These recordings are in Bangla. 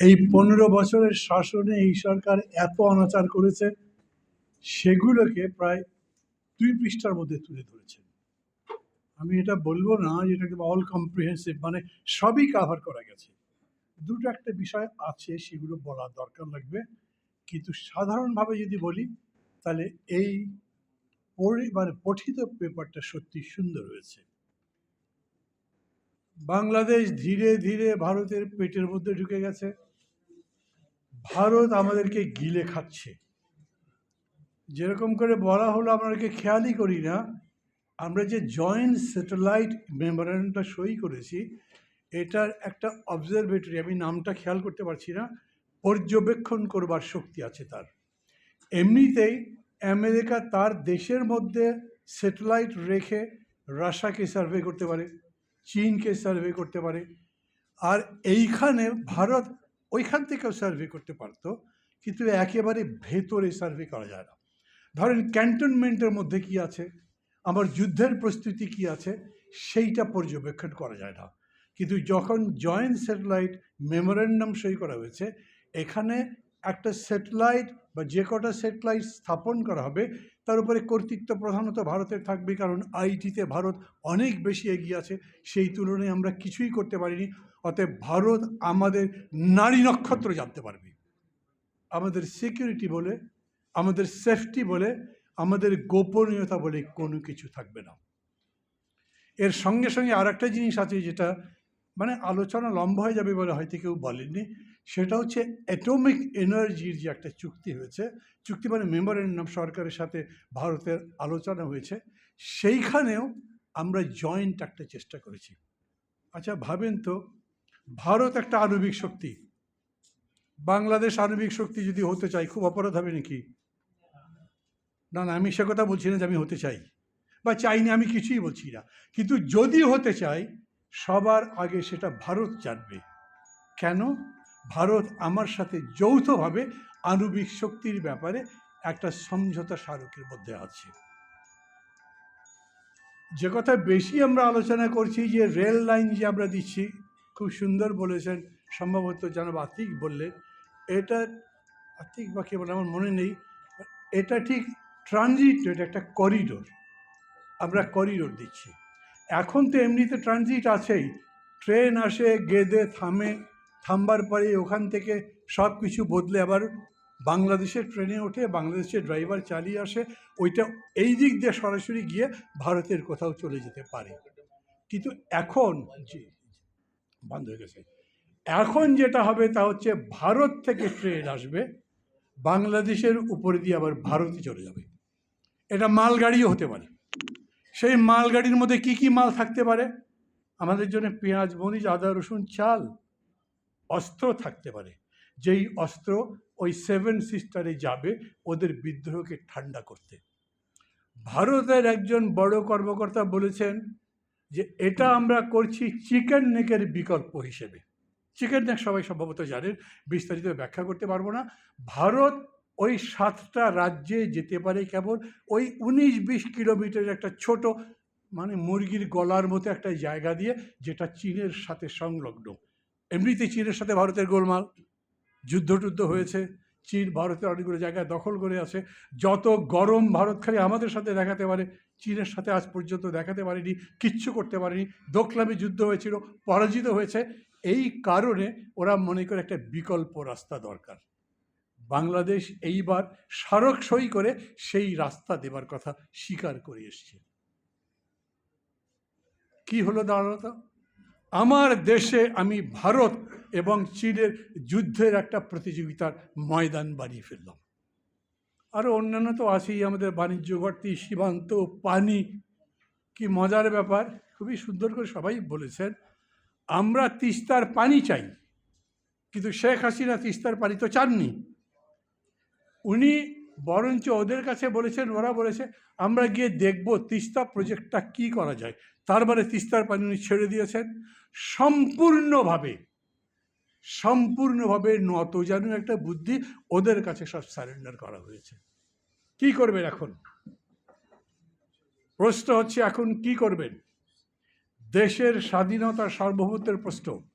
এই পনেরো বছরের শাসনে এই সরকার এত অনাচার করেছে, সেগুলোকে প্রায় দুই পৃষ্ঠার মধ্যে তুলে ধরেছে। আমি এটা বলব না যে যেটা অল কম্প্রিহেন্সিভ মানে সবই কাভার করা গেছে। দুটো একটা বিষয় আছে, সেগুলো বলা দরকার লাগবে। কিন্তু সাধারণভাবে যদি বলি, তাহলে এই মানে পঠিত পেপারটা সত্যি সুন্দর হয়েছে। বাংলাদেশ ধীরে ধীরে ভারতের পেটের মধ্যে ঢুকে গেছে। ভারত আমাদেরকে গিলে খাচ্ছে। যেরকম করে বলা হলো আমাদেরকে খেয়ালই করি না। আমরা যে জয়েন্ট স্যাটেলাইট মেমোরেন্ডামটা সই করেছি, এটার একটা অবজারভেটরি আমি নামটা খেয়াল করতে পারছি না, পর্যবেক্ষণ করবার শক্তি আছে তার। এমনিতেই আমেরিকা তার দেশের মধ্যে স্যাটেলাইট রেখে রাশাকে সার্ভে করতে পারে, চীনকে সার্ভে করতে পারে। আর এইখানে ভারত ওইখান থেকেও সার্ভে করতে পারতো, কিন্তু একেবারে ভেতরে সার্ভে করা যায় না। ধরেন ক্যান্টনমেন্টের মধ্যে কি আছে? আমার যুদ্ধের প্রস্তুতি কি আছে? সেইটা পর্যবেক্ষণ করা যায় না। কিন্তু যখন জয়েন্ট স্যাটেলাইট মেমোরেন্ডাম সই করা হয়েছে, এখানে একটা স্যাটেলাইট বা যে কটা স্যাটেলাইট স্থাপন করা হবে তার উপরে কর্তৃত্ব প্রধানত ভারতের থাকবে, কারণ আইটিতে ভারত অনেক বেশি এগিয়ে আছে। সেই তুলনায় আমরা কিছুই করতে পারিনি। অতএব ভারত আমাদের নারী নক্ষত্র জানতে পারবে। আমাদের সিকিউরিটি বলে, আমাদের সেফটি বলে, আমাদের গোপনীয়তা বলে কোনো কিছু থাকবে না। এর সঙ্গে সঙ্গে আর একটা জিনিস আছে যেটা মানে আলোচনা লম্বা হয়ে যাবে বলে হয়তো কেউ বলেননি। সেটা হচ্ছে অ্যাটমিক এনার্জির যে একটা চুক্তি হয়েছে, চুক্তি মানে মেমোরেন্ডাম সরকারের সাথে ভারতের আলোচনা হয়েছে, সেইখানেও আমরা জয়েন্ট একটা চেষ্টা করেছি। আচ্ছা ভাবেন তো, ভারত একটা আণবিক শক্তি, বাংলাদেশ আণবিক শক্তি যদি হতে চাই খুব অপরাধ হবে নাকি? না না, আমি সে কথা বলছি না যে আমি হতে চাই, বা চাইনি, আমি কিছুই বলছি না। কিন্তু যদি হতে চাই, সবার আগে সেটা ভারত জানবে। কেন? ভারত আমার সাথে যৌথভাবে আণবিক শক্তির ব্যাপারে একটা সমঝোতা স্মারকের মধ্যে আছে। যে কথা বেশি আমরা আলোচনা করছি যে রেল লাইন যে আমরা দিচ্ছি, খুব সুন্দর বলেছেন, সম্ভবত যেন আতিক বললেন, এটা আতিক বা কে বলে, আমার মনে নেই, এটা ঠিক ট্রানজিট এটা একটা করিডোর আমরা করিডোর দিচ্ছি। এখন তো এমনিতে ট্রানজিট আছেই, ট্রেন আসে, গেদে থামে থামবার পরে ওখান থেকে সব কিছু বদলে আবার বাংলাদেশের ট্রেনে ওঠে বাংলাদেশের ড্রাইভার চালিয়ে আসে। ওইটা এই দিক দিয়ে সরাসরি গিয়ে ভারতের কোথাও চলে যেতে পারে। কিন্তু এখন বন্ধ হয়ে গেছে। এখন যেটা হবে তা হচ্ছে ভারত থেকে ট্রেন আসবে, বাংলাদেশের উপরে দিয়ে আবার ভারতে চলে যাবে। এটা মালগাড়িও হতে পারে। সেই মালগাড়ির মধ্যে কি কি মাল থাকতে পারে? আমাদের জন্য পেঁয়াজ, মরিচ, আদা, রসুন, চাল অস্ত্র থাকতে পারে। যেই অস্ত্র ওই সেভেন সিস্টারে যাবে ওদের বিদ্রোহকে ঠান্ডা করতে। ভারতের একজন বড় কর্মকর্তা বলেছেন যে, এটা আমরা করছি চিকেন নেকের বিকল্প হিসেবে। চিকেন নেক সবাই সম্ভবত জানেন, বিস্তারিত ব্যাখ্যা করতে পারব না। ভারত ওই সাতটা রাজ্যে যেতে পারে কেবল ওই উনিশ বিশ কিলোমিটারের একটা ছোট মানে মুরগির গলার মতো একটা জায়গা দিয়ে, যেটা চীনের সাথে সংলগ্ন। এমনিতে চীনের সাথে ভারতের গোলমাল যুদ্ধ টুদ্ধ হয়েছে। চীন ভারতের অনেকগুলো জায়গায় দখল করে আছে। যত গরম ভারত খালি আমাদের সাথে দেখাতে পারে, চীনের সাথে আজ পর্যন্ত দেখাতে পারেনি, কিচ্ছু করতে পারেনি। দোকলামে যুদ্ধ হয়েছিল, পরাজিত হয়েছে। এই কারণে ওরা মনে করে একটা বিকল্প রাস্তা দরকার। বাংলাদেশ এইবার স্মারক সই করে সেই রাস্তা দেবার কথা স্বীকার করে এসছে। কি হলো দাঁড়াতো আমার দেশে আমি ভারত এবং চীনের যুদ্ধের একটা প্রতিযোগিতার ময়দান বানিয়ে ফেললাম। আরও অন্যান্য তো আছেই, আমাদের বাণিজ্য ঘাটতি, সীমান্ত, পানি, কি মজার ব্যাপার, খুবই সুন্দর করে সবাই বলেছেন, আমরা তিস্তার পানি চাই, কিন্তু শেখ হাসিনা তিস্তার পানি তো চাননি। উনি বরঞ্চ ওদের কাছে বলেছেন, ওরা বলেছে, আমরা গিয়ে দেখব তিস্তা প্রজেক্টটা কি করা যায়। তার মানে তিস্তার পানি উনি ছেড়ে দিয়েছেন। সম্পূর্ণভাবে সম্পূর্ণভাবে নত যেন একটা বুদ্ধি ওদের কাছে সব সারেন্ডার করা হয়েছে। কি করবেন এখন? প্রশ্ন হচ্ছে এখন কি করবেন? দেশের স্বাধীনতা সার্বভৌমত্বের প্রশ্ন।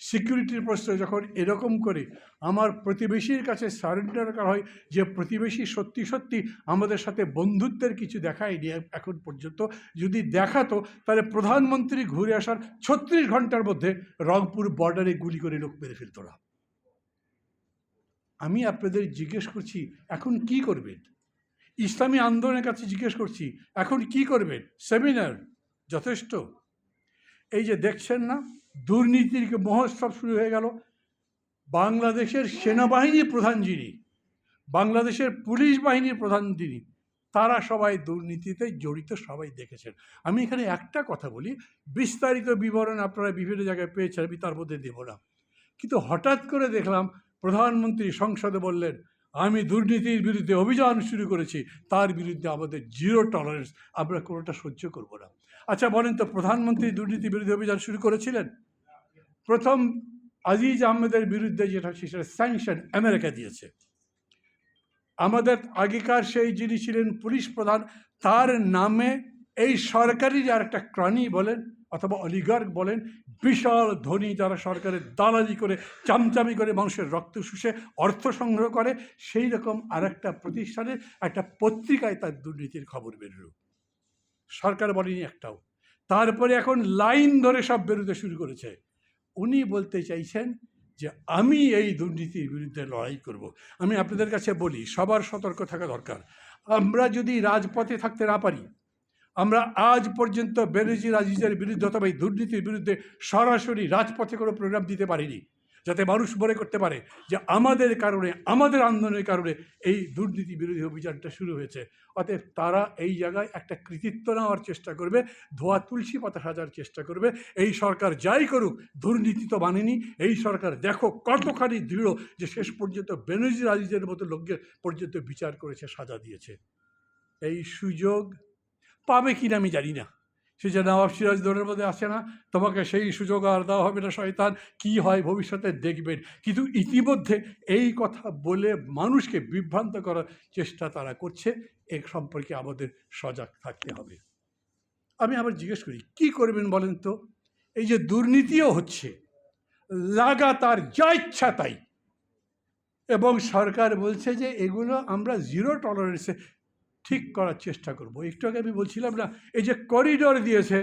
সিকিউরিটির প্রশ্ন যখন এরকম করে আমার প্রতিবেশীর কাছে সারেন্ডার করা হয় যে প্রতিবেশী সত্যি সত্যি আমাদের সাথে বন্ধুত্বের কিছু দেখায়নি এখন পর্যন্ত, যদি দেখাতো তাহলে প্রধানমন্ত্রী ঘুরে আসার ছত্রিশ ঘণ্টার মধ্যে রংপুর বর্ডারে গুলি করে লোক মেরে ফেলত না। আমি আপনাদের জিজ্ঞেস করছি, এখন কি করবেন? ইসলামী আন্দোলনের কাছে জিজ্ঞেস করছি, এখন কি করবেন? সেমিনার, যথেষ্ট? এই যে দেখছেন না দুর্নীতির মহোৎসব শুরু হয়ে গেল, বাংলাদেশের সেনাবাহিনী প্রধান যিনি, বাংলাদেশের পুলিশ বাহিনীর প্রধান যিনি, তারা সবাই দুর্নীতিতে জড়িত, সবাই দেখেছেন। আমি এখানে একটা কথা বলি, বিস্তারিত বিবরণ আপনারা বিভিন্ন জায়গায় পেয়েছেন, আমি তার মধ্যে দেব না। কিন্তু হঠাৎ করে দেখলাম, প্রধানমন্ত্রী সংসদে বললেন, আমি দুর্নীতির বিরুদ্ধে অভিযান শুরু করেছি, তার বিরুদ্ধে আমাদের জিরো টলারেন্স আমরা কোনোটা সহ্য করব না। আচ্ছা বলেন তো, প্রধানমন্ত্রী দুর্নীতি বিরুদ্ধে অভিযান শুরু করেছিলেন? প্রথম আজিজ আহমেদের বিরুদ্ধে যেটা, সেটা স্যাংশন আমেরিকা দিয়েছে। আমাদের আগেকার সেই যিনি ছিলেন পুলিশ প্রধান, তার নামে এই সরকারি আর একটা ক্রানি বলেন, অথবা অলিগার্ক বলেন, বিশাল ধনী যারা সরকারের দালালি করে, চামচামি করে মানুষের রক্ত শুষে, অর্থ সংগ্রহ করে, সেই রকম আর একটা প্রতিষ্ঠানের একটা পত্রিকায় তার দুর্নীতির খবর বেরোল। সরকার বলেনি একটাও। তারপরে এখন লাইন ধরে সব বেরোতে শুরু করেছে। উনি বলতে চাইছেন যে, আমি এই দুর্নীতির বিরুদ্ধে লড়াই করব। আমি আপনাদের কাছে বলি, সবার সতর্ক থাকা দরকার। আমরা যদি রাজপথে থাকতে না পারি, আমরা আজ পর্যন্ত বেনজির আজিজের বিরুদ্ধে অথবা এই দুর্নীতির বিরুদ্ধে সরাসরি রাজপথে কোনো প্রোগ্রাম দিতে পারিনি। যাতে মানুষ মনে করতে পারে যে আমাদের কারণে, আমাদের আন্দোলনের কারণে এই দুর্নীতি বিরোধী অভিযানটা শুরু হয়েছে। অতএব তারা এই জায়গায় একটা কৃতিত্ব নেওয়ার চেষ্টা করবে, ধোয়া তুলসী পাতা সাজার চেষ্টা করবে। এই সরকার যাই করুক, দুর্নীতি তো মানেনি। এই সরকার দেখো কতখানি দৃঢ় যে শেষ পর্যন্ত বেনজির আজিজের মতো লোককে পর্যন্ত বিচার করেছে, সাজা দিয়েছে। এই সুযোগ পাবে কিনা আমি জানি না। সে যে নবাব সিরাজদৌলের মধ্যে আসে না? তোমাকে সেই সুযোগ আর দেওয়া হবে না, শয়তান। কি হয় ভবিষ্যতে দেখবেন। কিন্তু ইতিমধ্যে এই কথা বলে মানুষকে বিভ্রান্ত করার চেষ্টা তারা করছে। এ সম্পর্কে আমাদের সজাগ থাকতে হবে। আমি আবার জিজ্ঞেস করি, কি করবেন বলেন তো? এই যে দুর্নীতিও হচ্ছে, লাগাতার যা ইচ্ছা তাই। এবং সরকার বলছে যে এগুলো আমরা জিরো টলারেন্সে ঠিক করার চেষ্টা করব। একটু আগে আমি বলছিলাম না, এই যে করিডর দিয়েছে,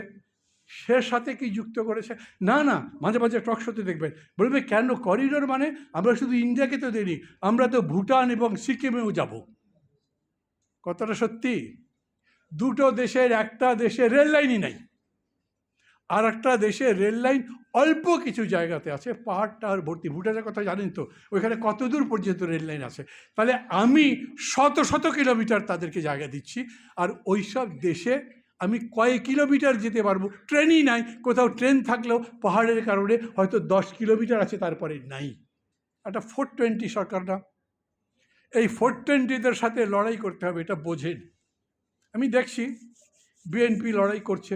সে সাথে কি যুক্ত করেছে? না না, মাঝে মাঝে টক শোতে দেখবেন। বলবে কেন করিডর মানে আমরা শুধু ইন্ডিয়াকে তো দিইনি, আমরা তো ভুটান এবং সিকিমেও যাব। কতটা সত্যি? দুটো দেশের একটা দেশে রেল লাইনই নাই। আর একটা দেশে রেল লাইন অল্প কিছু জায়গাতে আছে পাহাড় টাহাড় ভর্তি। ভুটানের কথা জানেন তো? ওইখানে কত দূর পর্যন্ত রেল লাইন আছে? তাহলে আমি শত শত কিলোমিটার তাদেরকে জায়গা দিচ্ছি, আর ওই সব দেশে আমি কয়েক কিলোমিটার যেতে পারব। ট্রেনই নাই, কোথাও ট্রেন থাকলেও পাহাড়ের কারণে হয়তো দশ কিলোমিটার আছে, তারপরে নাই। একটা ফোর টোয়েন্টি সরকার না এই ফোর টোয়েন্টিদের সাথে লড়াই করতে হবে, এটা বোঝেন। আমি দেখছি, বিএনপি লড়াই করছে।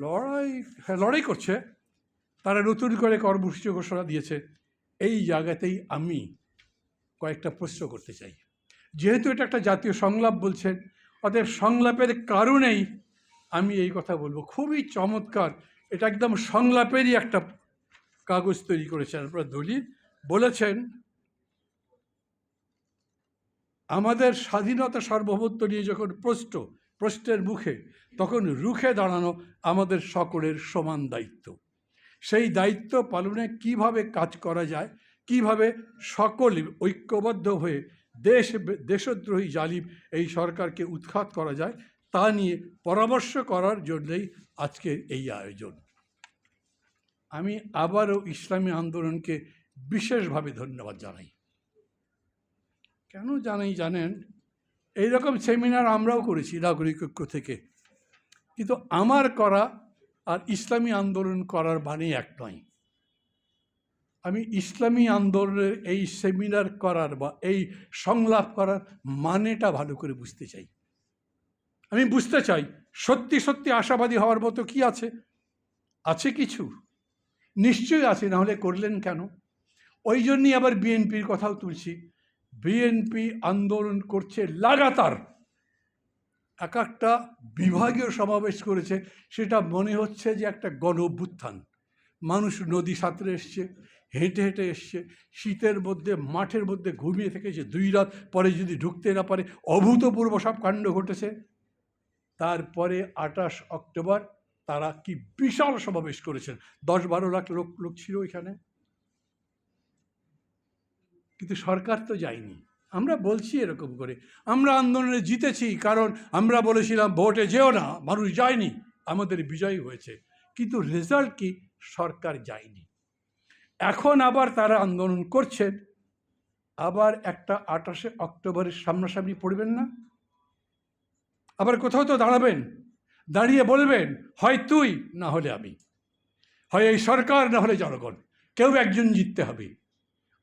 লড়াই হ্যাঁ লড়াই করছে। তারা নতুন করে কর্মসূচি ঘোষণা দিয়েছে। এই জায়গাতেই আমি কয়েকটা প্রশ্ন করতে চাই। যেহেতু এটা একটা জাতীয় সংলাপ বলছেন, অতএব সংলাপের কারণেই আমি এই কথা বলব। খুবই চমৎকার, এটা একদম সংলাপেরই একটা কাগজ তৈরি করেছেন আপনার দলিল। বলেছেন, আমাদের স্বাধীনতা সার্বভৌমত্ব নিয়ে যখন প্রশ্ন প্রশ্নের মুখে তখন রুখে দাঁড়ানো আমাদের সকলের সমান দায়িত্ব। সেই দায়িত্ব পালনে কীভাবে কাজ করা যায়, কীভাবে সকল ঐক্যবদ্ধ হয়ে দেশ, দেশদ্রোহী জালিম এই সরকারকে উৎখাত করা যায়, তা নিয়ে পরামর্শ করার জন্যই আজকের এই আয়োজন। আমি আবারও ইসলামী আন্দোলনকে বিশেষভাবে ধন্যবাদ জানাই। কেন জানাই জানেন? এই রকম সেমিনার আমরাও করেছি নাগরিক ঐক্য থেকে। কিন্তু আমার করা আর ইসলামী আন্দোলন করার মানে এক নয়। আমি ইসলামী আন্দোলনের এই সেমিনার করার বা এই সংলাপ করার মানেটা ভালো করে বুঝতে চাই। আমি বুঝতে চাই, সত্যি সত্যি আশাবাদী হওয়ার মতো কি আছে? আছে কিছু? নিশ্চয়ই আছে, নাহলে করলেন কেন? ওই জন্যই আবার বিএনপির কথাও তুলছি। বিএনপি আন্দোলন করছে লাগাতার। এক একটা বিভাগীয় সমাবেশ করেছে, সেটা মনে হচ্ছে যে একটা গণ অভ্যুত্থান মানুষ নদী সাঁতরে এসছে, হেঁটে হেঁটে এসছে, শীতের মধ্যে, মাঠের মধ্যে ঘুমিয়ে থেকেছে, দুই রাত পরে যদি ঢুকতে না পারে, অভূতপূর্ব সব কাণ্ড ঘটেছে। তারপরে আঠাশ অক্টোবর তারা কি বিশাল সমাবেশ করেছেন। দশ বারো লাখ লোক লোক ছিল এখানে। কিন্তু সরকার তো যায়নি। আমরা বলছি এরকম করে, আমরা আন্দোলনে জিতেছি কারণ আমরা বলেছিলাম ভোটে যেও না, মানুষ যায়নি, আমাদের বিজয়ী হয়েছে। কিন্তু রেজাল্ট কি? সরকার যায়নি। এখন আবার তারা আন্দোলন করছেন আবার একটা আঠাশে অক্টোবরের সামনাসামনি পড়বেন না? আবার কোথাও তো দাঁড়াবেন, দাঁড়িয়ে বলবেন, হয় তুই না হলে আমি, হয় এই সরকার না হলে জনগণ, কেউ একজন জিততে হবে।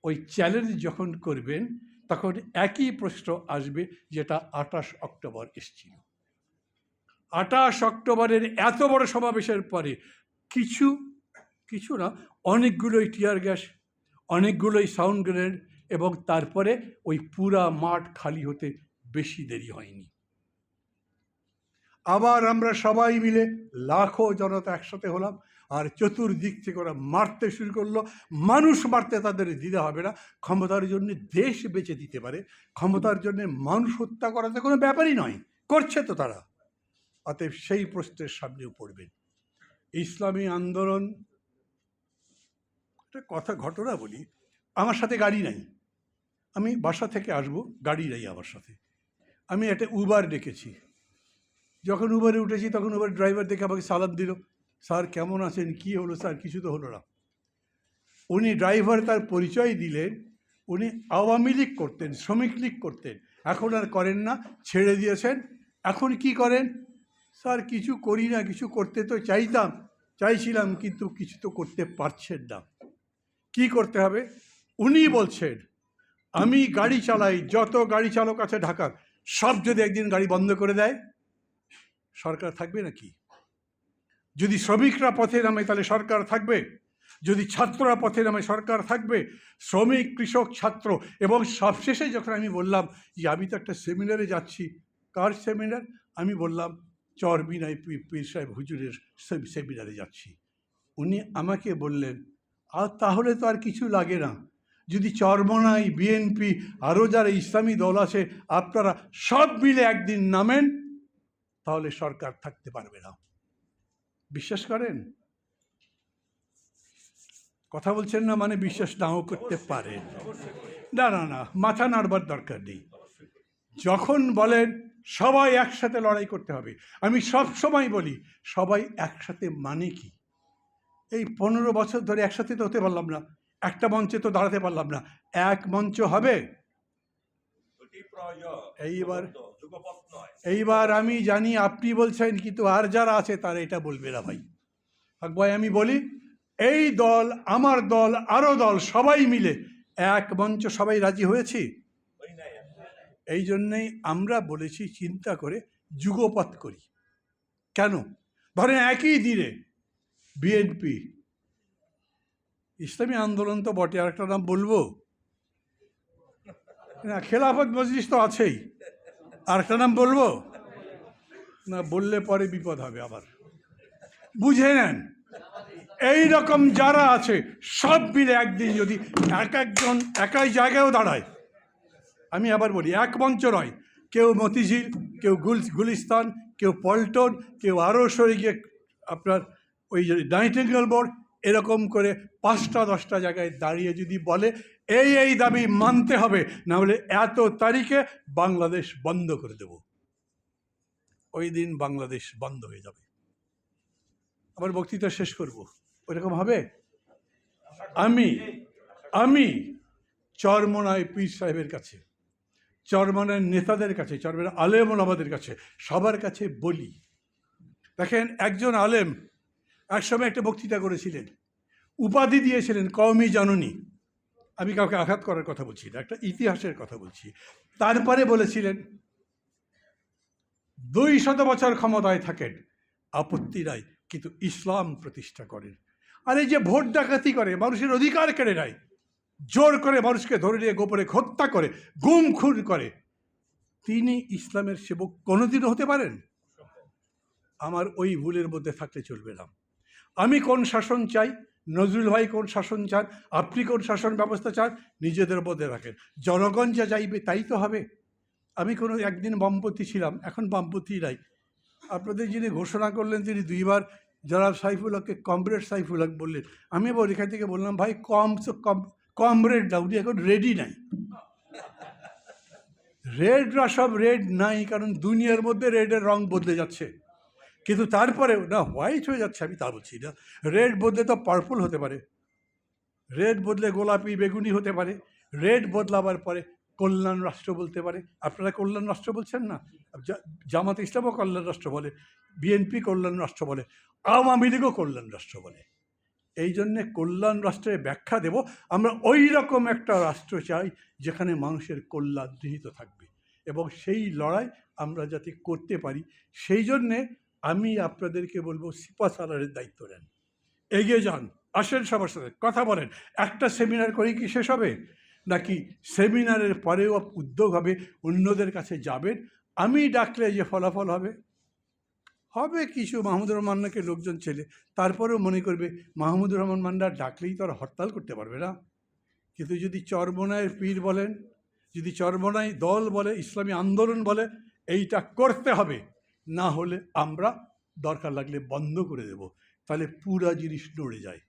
ওই চ্যালেঞ্জ যখন করবেন, তখন একই প্রশ্ন আসবে যেটা আঠাশ অক্টোবর এসেছিল। আঠাশ অক্টোবরের এত বড় সমাবেশের পরে কিছু কিছু না, অনেকগুলোই টিয়ার গ্যাস অনেকগুলোই সাউন্ড গ্রেনেড এবং তারপরে ওই পুরা মাঠ খালি হতে বেশি দেরি হয়নি। আবার আমরা সবাই মিলে লাখো জনতা একসাথে হলাম আর চতুর্দিক থেকে ওরা মারতে শুরু করল। মানুষ মারতে তাদের দিতে হবে না। ক্ষমতার জন্য দেশ বেঁচে দিতে পারে। ক্ষমতার জন্য মানুষ হত্যা করাতে কোনো ব্যাপারই নয়। করছে তো তারা। অতএব সেই প্রশ্নের সামনেও পড়বেন। ইসলামী আন্দোলন একটা কথা ঘটনা বলি। আমার সাথে গাড়ি নাই। আমি বাসা থেকে আসব, গাড়ি নাই আমার সাথে। আমি একটা উবার ডেকেছি। যখন উবারে উঠেছি, তখন উবার ড্রাইভার দেখে আমাকে সালাদ দিল। স্যার, কেমন আছেন? কি হলো স্যার? কিছু তো হলো না। উনি ড্রাইভার তার পরিচয় দিলেন। উনি আওয়ামী লীগ করতেন, শ্রমিক লীগ করতেন। এখন আর করেন না, ছেড়ে দিয়েছেন। এখন কি করেন? স্যার, কিছু করি না, কিছু করতে তো চাইতাম, চাইছিলাম, কিন্তু কিছু তো করতে পারছেন না। কি করতে হবে? উনি বলছেন, আমি গাড়ি চালাই, যত গাড়ি চালক আছে ঢাকার, সব যদি একদিন গাড়ি বন্ধ করে দেয়, সরকার থাকবে নাকি? যদি শ্রমিকরা পথে নামে তাহলে সরকার থাকবে। যদি ছাত্ররা পথে নামে সরকার থাকবে, শ্রমিক, কৃষক, ছাত্র এবং সবশেষে যখন আমি বললাম যে আমি তো একটা সেমিনারে যাচ্ছি, কার সেমিনার আমি বললাম চরবিনাই পীর সাহেব হুজুরের সেমিনারে যাচ্ছি। উনি আমাকে বললেন, আর তাহলে তো আর কিছু লাগে না। যদি চরমনাই বিএনপি আরও যারা ইসলামী দল আছে, আপনারা সব মিলে একদিন নামেন, তাহলে সরকার থাকতে পারবে না। বিশ্বাস করেন? কথা বলছেন না মানে বিশ্বাস নাও করতে পারেন। না না না মাথা নাড়বার দরকার নেই। যখন বলেন সবাই একসাথে লড়াই করতে হবে আমি সব সময় বলি সবাই একসাথে মানে কি? এই পনেরো বছর ধরে একসাথে তো হতে পারলাম না একটা মঞ্চে তো দাঁড়াতে পারলাম না এক মঞ্চ হবে? এইবার যুগপথ নয়। এইবার আমি জানি আপনি বলছেন, কিন্তু আর যারা আছে তারা এটা বলবে না ভাই। ভাই, আমি বলি, এই দল, আমার দল আরও দল, সবাই মিলে এক মঞ্চ সবাই রাজি হয়েছি? এই জন্যেই আমরা বলেছি, চিন্তা করে যুগপৎ করি। কেন? ধরেন একই দিনে বিএনপি ইসলামী আন্দোলন তো বটে, আরেকটা নাম বলব? না, খেলাফত মজলিস তো আছেই। আরেকটা নাম বলব? না, বললে পরে বিপদ হবে আবার। বুঝে নেন এই রকম যারা আছে, সব মিলে একদিন যদি এক একজন একাই জায়গায়ও দাঁড়ায়, আমি আবার বলি, এক মঞ্চ নয়, কেউ মতিঝিল, কেউ গুল গুলিস্তান, কেউ পল্টন, কেউ আরও সরে গিয়ে আপনার ওই নাইটেঙ্গেল বোর্ড এরকম করে পাঁচটা, দশটা জায়গায় দাঁড়িয়ে যদি বলে এই এই দাবি মানতে হবে, না হলে এত তারিখে বাংলাদেশ বন্ধ করে দেব। ওই দিন বাংলাদেশ বন্ধ হয়ে যাবে। আবার বক্তৃতা শেষ করব। ওইরকম হবে? আমি আমি চরমনায় পীর সাহেবের কাছে চরমনের নেতাদের কাছে চরমনের আলেম আমাদের কাছে, সবার কাছে বলি, দেখেন একজন আলেম একসময় একটা বক্তৃতা করেছিলেন, উপাধি দিয়েছিলেন কওমি জননী। আমি কাউকে আঘাত করার কথা বলছি না, একটা ইতিহাসের কথা বলছি। তারপরে বলেছিলেন, দুই শত বছর ক্ষমতায় থাকেন, আপত্তি নাই, কিন্তু ইসলাম প্রতিষ্ঠা করেন। আর এই যে ভোট ডাকাতি করে, মানুষের অধিকার কেড়ে নেয়, জোর করে মানুষকে ধরে নিয়ে গোপনে হত্যা করে, গুম খুন করে, তিনি ইসলামের সেবক কোনোদিনও হতে পারেন? আমার ওই ভুলের মধ্যে থাকতে চলবে না। আমি কোন শাসন চাই? নজরুল ভাই কোন শাসন চান, আপনি কোন শাসন ব্যবস্থা চান, নিজেদের মধ্যে রাখেন। জনগণ যা চাইবে তাই তো হবে। আমি কোনো একদিন বামপন্থী ছিলাম, এখন বামপন্থী নাই। আপনাদের যিনি ঘোষণা করলেন, তিনি দুইবার জনাব সাইফুল হককে কমরেড সাইফুল হক বললেন। আমি আবার এখান থেকে বললাম, ভাই, কম তো কম, কমরেড না উনি এখন রেডি নাই। রেডরা সব রেড নাই, কারণ দুনিয়ার মধ্যে রেডের রং বদলে যাচ্ছে। কিন্তু তারপরেও, না হোয়াইট হয়ে যাচ্ছে, আমি তা বলছি না। রেড বদলে তো পার্পল হতে পারে। রেড বদলে গোলাপি, বেগুনি হতে পারে। রেড বদলাবার পরে কল্যাণ রাষ্ট্র বলতে পারে। আপনারা কল্যাণ রাষ্ট্র বলছেন না? জামাত ইসলামও কল্যাণ রাষ্ট্র বলে, বিএনপি কল্যাণ রাষ্ট্র বলে, আওয়ামী লীগও কল্যাণ রাষ্ট্র বলে। এই জন্যে কল্যাণ রাষ্ট্রের ব্যাখ্যা দেব। আমরা ওই রকম একটা রাষ্ট্র চাই, যেখানে মানুষের কল্যাণ নিহিত থাকবে। এবং সেই লড়াই আমরা যাতে করতে পারি, সেই জন্যে আমি আপনাদেরকে বলব সিপা সালারের দায়িত্ব নেন। এগিয়ে যান, আসেন সবার সাথে, কথা বলেন। একটা সেমিনার করে কি শেষ হবে? নাকি সেমিনারের পরেও উদ্যোগ হবে, অন্যদের কাছে যাবেন? আমি ডাকলে যে ফলাফল হবে? হবে কিছু মাহমুদুর রহমান মান্নাকে লোকজন ছেলে, তারপরেও মনে করবে মাহমুদুর রহমান মান্না ডাকলেই তো আর হরতাল করতে পারবে না। কিন্তু যদি চরমনায়ের পীর বলেন, যদি চরমনাই দল বলে, ইসলামী আন্দোলন বলে, এইটা করতে হবে। না হলে আমরা দরকার লাগলে বন্ধ করে দেব, তাহলে পুরা জিনিস নড়ে যায়।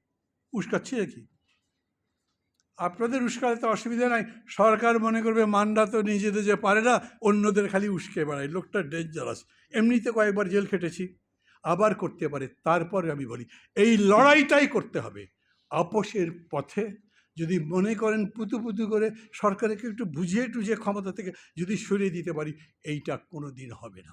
উস্কাচ্ছি কি আপনাদের উস্কালে তো অসুবিধা নাই, সরকার মনে করবে মান্ডা তো নিজেদের যে পারে না, অন্যদের খালি উস্কে বেড়ায়, লোকটা ডেঞ্জারাস এমনিতে কয়েকবার জেল খেটেছি, আবার করতে পারে, তারপরে আমি বলি, এই লড়াইটাই করতে হবে। আপোষের পথে যদি মনে করেন পুতু পুতু করে সরকারকে একটু বুঝিয়ে টুঝিয়ে ক্ষমতা থেকে যদি সরিয়ে দিতে পারি, এইটা কোনো দিন হবে না।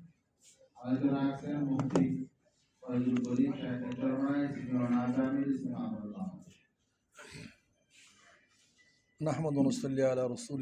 আলোচনা আছেন মুফতি ফয়জুল করিম সাহেবের চরমায় সিনিয়র নায়েব আমির ইসলাম আন্দোলন বাংলাদেশ نحمد ونصلي على رسول